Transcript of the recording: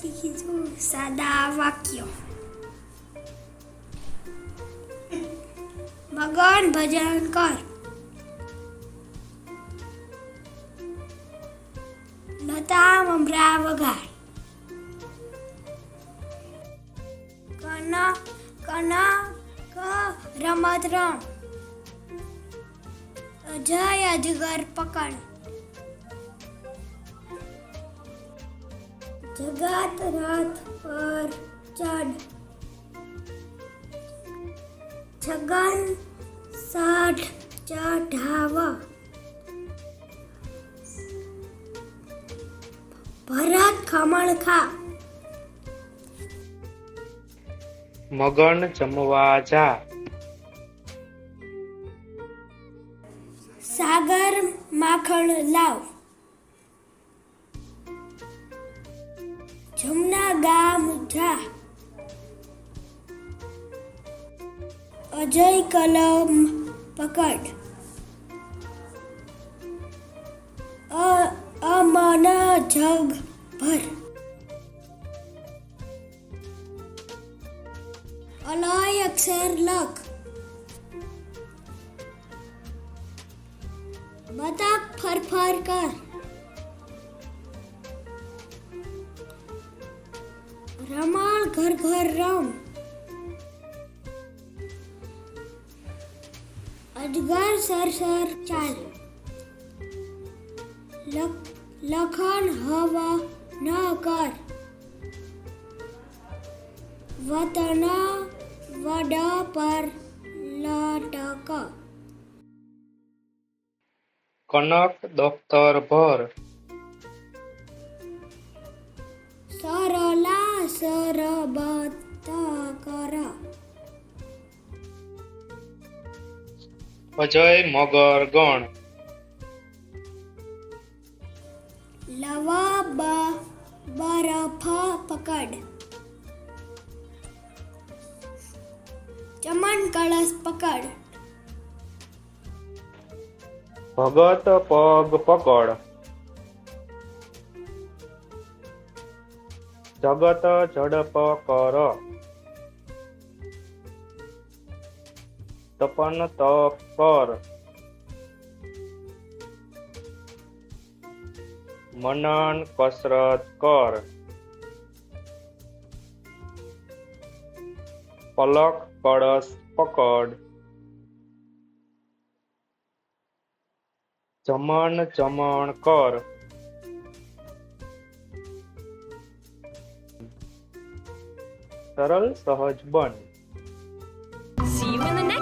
શીખીશું સાદા વાક્યો ભગવાન ભજન કર લતા મમરા વગાડ કન કન ક રમત રમ અજય અજગર પકડ જગત રથ પર ચડ છગન સાઠ ચઢાવા ભરત ખમણ ખા મગન જમવા જા સાગર માખણ લાવ જમના ગામ જા અજય કલમ પકડ અ- અમન જગ ભર અલય અક્ષર લખ બતક ફરફર કર घर घर, राम। अजगर, सर सर, चाल। लखन, हवा, न, कर। वतना, वडा, पर, लटका। कनक, दफ्तर, भर। ભર સરલા સરબત અજય મગર ગણ લવા બ બરફા પકડ ચમન કળશ પકડ ભગત પગ પકડ જગત ઝડપ કર. તપન તપ કર. મનન કસરત કર. પલક કળશ પકડ. જમણ જમણ કર. સરળ સહજ બન see you in the next